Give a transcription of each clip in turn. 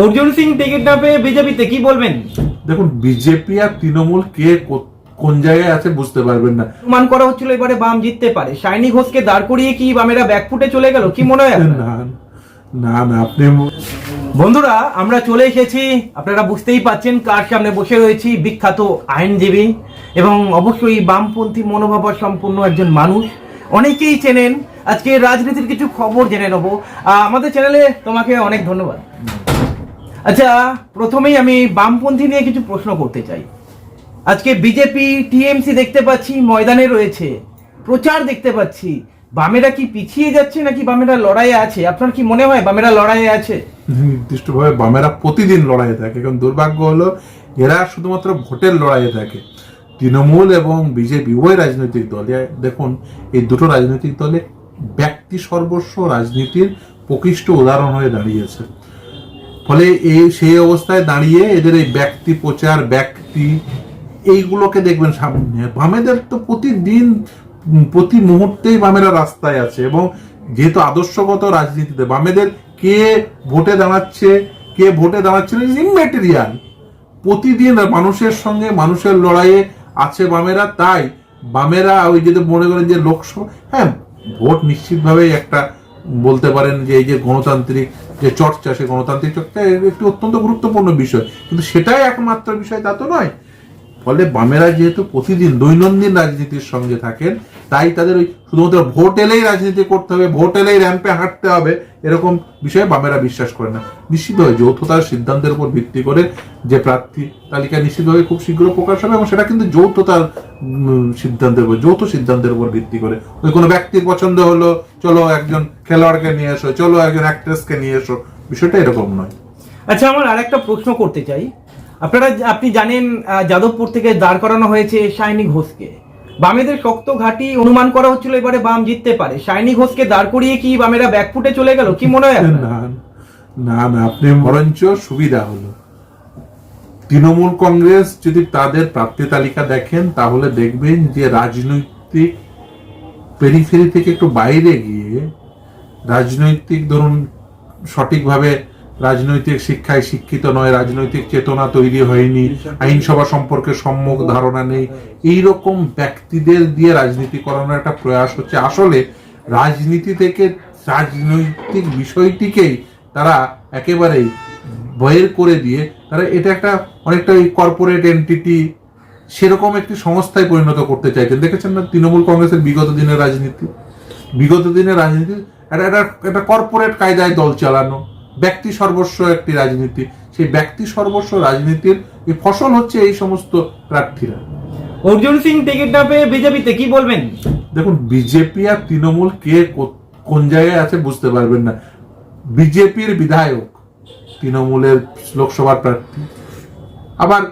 Arjun Singh ticket না পেয়ে বিজেপিতে কি বলবেন? দেখুন বিজেপি আর তৃণমূল কে কোন জায়গায় আছে বুঝতে পারবেন না। অনুমান করা হচ্ছিল এবারে বাম জিততে পারে। শাইনি ঘোষকে দাঁড় করিয়ে কি বামেরা ব্যাকফুটে চলে গেল? কি মনে হয়? না না না আপনি বন্ধুরা আমরা চলে এসেছি। আপনারা বুঝতেই পাচ্ছেন কার সামনে বসে রয়েছি বিখ্যাত আইনজীবী এবং অবশ্যই বামপন্থী মনোভাব সম্পূর্ণ একজন মানুষ। অনেকেই চেনেন। আজকে রাজনীতির কিছু খবর জেনে নেব। আমাদের চ্যানেলে তোমাকে অনেক ধন্যবাদ। আচ্ছা প্রথমেই আমি বামপন্থী নিয়ে কিছু প্রশ্ন করতে চাই। আজকে বিজেপি, টিএমসি দেখতে পাচ্ছি, ময়দানে রয়েছে। প্রচার দেখতে পাচ্ছি। বামেরা কি পিছিয়ে যাচ্ছে নাকি বামেরা লড়াইয়ে আছে? আপনার কি মনে হয় বামেরা লড়াইয়ে আছে? নির্দিষ্টভাবে বামেরা প্রতিদিন লড়াইয়ে থাকে। এখন দুর্ভাগ্য হলো, এরা শুধুমাত্র ভোটের লড়াইয়ে থাকে। তৃণমূল এবং বিজেপি উভয় রাজনৈতিক দল, দেখুন, এই দুটো রাজনৈতিক দলে ব্যক্তি সর্বস্ব রাজনীতির প্রকৃষ্ট উদাহরণ হয়ে দাঁড়িয়েছে। ফলে এই সেই অবস্থায় দাঁড়িয়ে এদের এই ব্যক্তি প্রচার, ব্যক্তি, এইগুলোকে দেখবেন সামনে। বামেদের তো প্রতিদিন, প্রতি মুহূর্তেই বামেরা রাস্তায় আছে এবং যেহেতু আদর্শগত রাজনীতিতে বামেদের কে ভোটে দাঁড়াচ্ছে, কে ভোটে দাঁড়াচ্ছে ইমেটেরিয়াল প্রতিদিন মানুষের সঙ্গে, মানুষের লড়াইয়ে আছে বামেরা, তাই বামেরা ওই যদি মনে করেন যে লোকসভা হ্যাঁ ভোট নিশ্চিতভাবেই একটা বলতে পারেন যে এই যে গণতান্ত্রিক যে চর্চা, সে গণতান্ত্রিক চর্চা একটি অত্যন্ত গুরুত্বপূর্ণ বিষয়। কিন্তু সেটাই একমাত্র বিষয়, তা তো নয়। ফলে বামেরা যেহেতু প্রতিদিন দৈনন্দিন রাজনীতির সঙ্গে থাকেন, তাই তাদের ওই শুধুমাত্র ভোট এলেই রাজনীতি করতে হবে, ভোট এলেই র্যাম্পে হাঁটতে হবে, এরকম বিষয়ে বামেরা বিশ্বাস করে না। নিশ্চিতভাবে যৌথতার সিদ্ধান্তের উপর ভিত্তি করে যে প্রার্থী তালিকা নিশ্চিতভাবে খুব শীঘ্র প্রকাশ হবে এবং সেটা কিন্তু যৌথতার সিদ্ধান্তের উপর যৌথ সিদ্ধান্তের উপর ভিত্তি করে। ওই কোনো ব্যক্তির পছন্দ হলো চলো একজন খেলোয়াড়কে নিয়ে এসো চলো একজন অ্যাক্ট্রেসকে নিয়ে এসো বিষয়টা এরকম নয়। আচ্ছা আমার আরেকটা প্রশ্ন করতে চাই। আপনারা আপনি জানেন যাদবপুর থেকে দাঁড় করানো হয়েছে শাইনি ঘোষকে। বামেদের শক্ত ঘাটি অনুমান করা হচ্ছিল এবারে বাম জিততে পারে। শাইনি ঘোষকে দাঁড় করিয়ে কি বামেরা ব্যাকফুটে চলে গেল? কি মনে হয় না না না আপনি বরঞ্চ সুবিধা হলো। তৃণমূল কংগ্রেস যদি তাদের প্রার্থী তালিকা দেখেন, তাহলে দেখবেন যে রাজনৈতিক পেরিফেরি থেকে একটু বাইরে গিয়ে রাজনৈতিক ধরুন, সঠিকভাবে রাজনৈতিক শিক্ষায় শিক্ষিত নয়, রাজনৈতিক চেতনা তৈরি হয়নি, আইনসভা সম্পর্কে সম্যক ধারণা নেই এই রকম ব্যক্তিদের দিয়ে রাজনীতি করানোর একটা প্রয়াস হচ্ছে। আসলে রাজনীতি থেকে রাজনৈতিক বিষয়টিকেই তারা একেবারেই বয়ের করে দিয়ে তারা এটা একটা অনেকটা ওই কর্পোরেট এন্টিটি সেরকম একটি সংস্থায় পরিণত করতে চাইছেন। দেখেছেন না? তৃণমূল কংগ্রেসের বিগত দিনের রাজনীতি? বিগত দিনের রাজনীতি একটা একটা একটা কর্পোরেট কায়দায় দল চালানো ব্যক্তি সর্বস্ব একটি রাজনীতি। সেই ব্যক্তি সর্বস্ব রাজনীতির এই ফসল হচ্ছে এই সমস্ত প্রার্থীরা। অর্জুন সিং টিকিট না পেয়ে বিজেপিতে কি বলবেন? দেখুন বিজেপি আর তৃণমূল কে কোন জায়গায় আছে বুঝতে পারবেন না। বিজেপির বিধায়ক তৃণমূলের লোকসভার প্রার্থী। আবার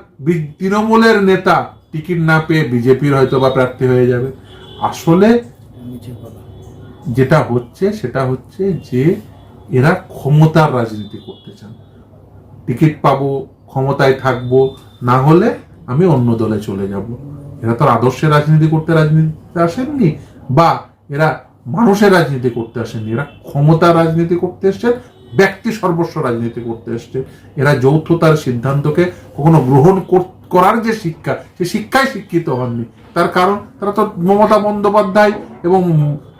তৃণমূলের নেতা টিকিট না পেয়ে বিজেপির হয়তো বা প্রার্থী হয়ে যাবে। আসলে যেটা হচ্ছে সেটা হচ্ছে যে এরা ক্ষমতার রাজনীতি করতে চান। টিকিট পাবো, ক্ষমতায় থাকব, না হলে আমি অন্য দলে চলে যাব। এরা তো আর আদর্শের রাজনীতি করতে রাজনীতিতে আসেননি বা এরা মানুষের রাজনীতি করতে আসেননি। এরা ক্ষমতার রাজনীতি করতে এসছেন ব্যক্তি সর্বস্ব রাজনীতি করতে এসছে। এরা যৌথতার সিদ্ধান্তকে কখনো গ্রহণ করার যে শিক্ষা সে শিক্ষায় শিক্ষিত হননি। তার কারণ তারা তো মমতা বন্দ্যোপাধ্যায় এবং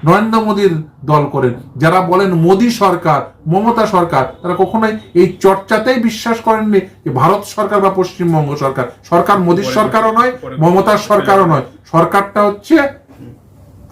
নরেন্দ্র মোদীর দল করেন। যারা বলেন মোদী সরকার মমতা সরকার তারা কখনোই এই চর্চাতেই বিশ্বাস করেননি যে ভারত সরকার বা পশ্চিমবঙ্গ সরকার। সরকার মোদীর সরকারও নয় মমতার সরকারও নয়। সরকারটা হচ্ছে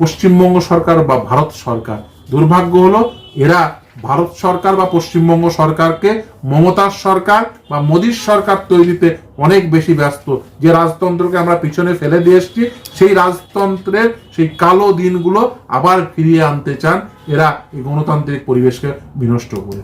পশ্চিমবঙ্গ সরকার বা ভারত সরকার। দুর্ভাগ্য হলো এরা ভারত সরকার বা পশ্চিমবঙ্গ সরকারকে মমতার সরকার বা মোদীর সরকার তৈরিতে অনেক বেশি ব্যস্ত। যে রাজতন্ত্রকে আমরা পিছনে ফেলে দিয়ে এসেছি, সেই রাজতন্ত্রের সেই কালো দিনগুলো আবার ফিরিয়ে আনতে চান এরা এই গণতান্ত্রিক পরিবেশকে বিনষ্ট করে।